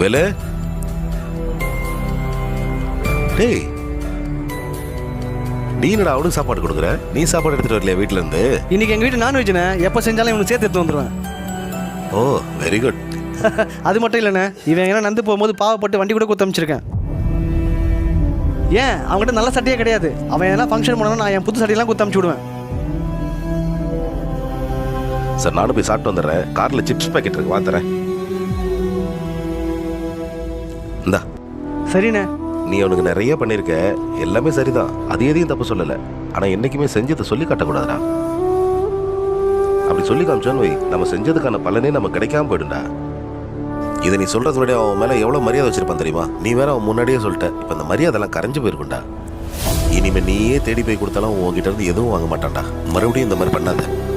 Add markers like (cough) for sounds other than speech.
வேலு? டேய் நீ என்னடா அவனுக்கு சாப்பாடு கொடுக்குற? நீ சாப்பாடு எடுத்துட்டு வரலையா வீட்ல இருந்து இன்னைக்கு எங்கள் வீட்டு நான்வெஜ்ண்ணே எப்போ செஞ்சாலும் இவனுக்கு சேர்த்து எடுத்து வந்துடுவேன் ஓ வெரி குட் (laughs) அது மட்டும் இல்லைண்ணே. இவன் எங்கன்னா நந்து போகும்போது பாவப்பட்டு வண்டி கூட கொடுத்து அமைச்சிருக்கேன். ஏன்? அவன்கிட்ட நல்ல சட்டையே கிடையாது. அவன் எதனா ஃபங்க்ஷன் போனாலும் நான் என் புது சட்டையெல்லாம் கொடுத்து அமுச்சு விடுவேன் சார் நானும் போய் சாப்பிட்டு வந்துடுறேன். கார்ல சிப்ஸ் பாக்கெட் இருக்கு வாத்துறேன் இந்தா. சரிண்ணே. நீ அவனுக்கு நிறைய பண்ணியிருக்க எல்லாமே சரிதான். அது எதையும் தப்பு சொல்லல. ஆனா என்னைக்குமே செஞ்சதை சொல்லி காட்டக்கூடாதுடா. அப்படி சொல்லி காமிச்சோன்னு வை. நம்ம செஞ்சதுக்கான பலனே நம்ம கிடைக்காம போயிடும்டா. இதை நீ சொல்றத விட அவன் மேல எவ்வளவு மரியாதை வச்சிருப்பான் தெரியுமா? நீ வேற அவன் முன்னாடியே சொல்லிட்ட. இப்ப அந்த மரியாதைலாம் கரைஞ்சு போயிருக்கும்டா. இனிமே நீயே தேடி போய் கொடுத்தாலும் உன்கிட்ட இருந்து எதுவும் வாங்க மாட்டான்டா. மறுபடியும் இந்த மாதிரி பண்ணாத.